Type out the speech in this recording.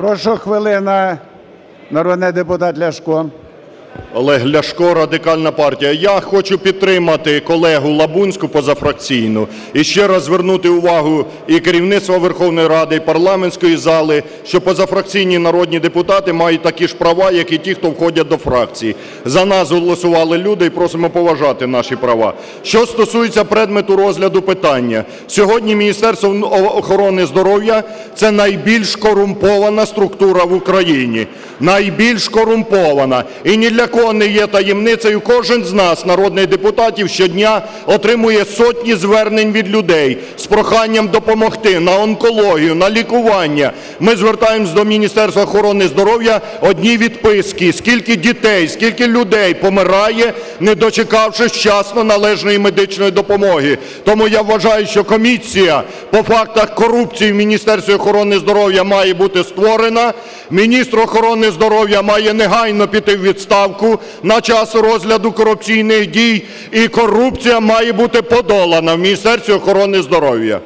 Прошу хвилина, народний депутат Ляшко. Олег Ляшко, Радикальна партія. Я хочу підтримати колегу Лабунську позафракційну і ще раз звернути увагу і керівництва Верховної Ради, і парламентської зали, що позафракційні народні депутати мають такі ж права, як і ті, хто входять до фракції. За нас голосували люди і просимо поважати наші права. Що стосується предмету розгляду питання, сьогодні Міністерство охорони здоров'я – це найбільш корумпована структура в Україні. Найбільш корумпована. І ні для кого не є таємницею, кожен з нас, народних депутатів, щодня отримує сотні звернень від людей з проханням допомогти на онкологію, на лікування. Ми звертаємось до Міністерства охорони здоров'я одні відписки, скільки дітей, скільки людей помирає, не дочекавшись вчасно належної медичної допомоги. Тому я вважаю, що комісія по фактах корупції в Міністерстві охорони здоров'я має бути створена. Міністр охорони здоров'я має негайно піти в відставку на час розгляду корупційних дій, і корупція має бути подолана в Міністерстві охорони здоров'я.